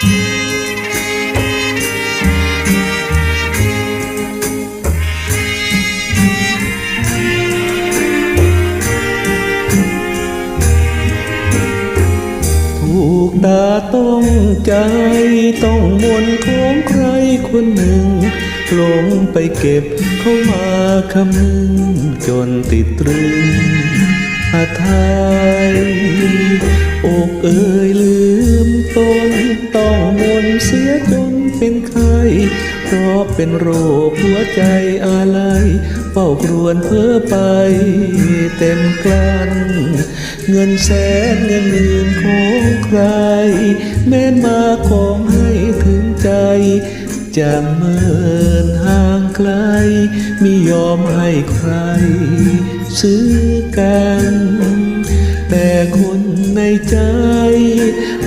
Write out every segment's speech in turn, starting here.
ถูกตาต้องใจต้องมนของใครคนหนึ่งหลงไปเก็บเข้ามาคำนึงจนติดตรึงอาทายอกเอ่ยลื เป็นไข้เพราะเป็นโรคหัวใจอะไรเฝ้าครวญเพ้อไปเต็มกลันเงินแสนเงินหมื่นของใคร แม้นมาของให้ถึงใจจะเมินห่างไกลไม่ยอมให้ใคร ซื้อกัน แต่คนในใจ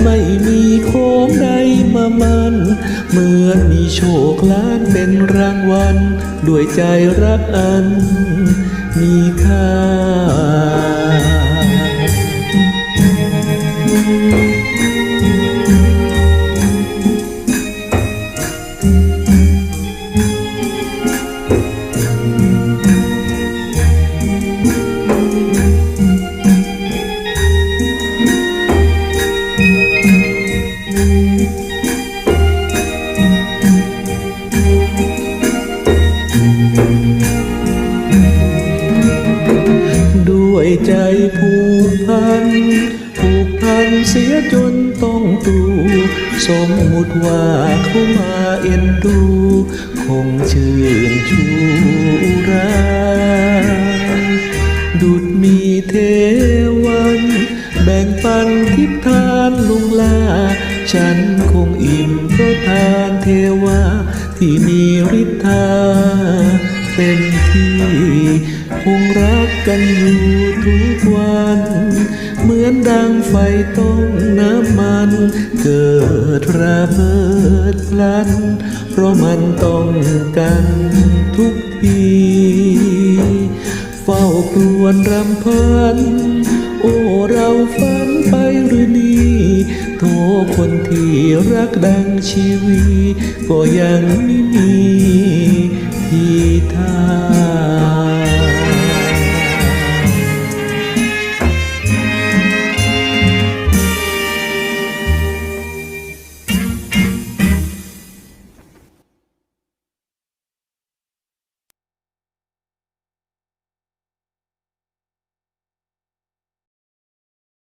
ไม่มีของใด มัน เหมือนมีโชคล้านเป็นรางวัล ด้วยใจรักอัน มีค่า ใจผูกพัน ผูกพันเสียจนต้องตูสมมุติว่าเขามาเอ็นดู คงชื่นชูราดุดมีเทวัน แบ่งปันทิพทานลุงลา ฉันคงอิ่มเพราะทานเทวา ที่มีฤทธาเต็ม ที่คงรักกันอยู่ทุกวัน เหมือนดังไฟต้มน้ำมัน เกิดระเบิดลัน เพราะมันต้องกันทุกทีเฝ้าครวญรำพัน โอ้เราฝันไปหรือนี่โทคนที่รักดังชีวี ก็ยังไม่มี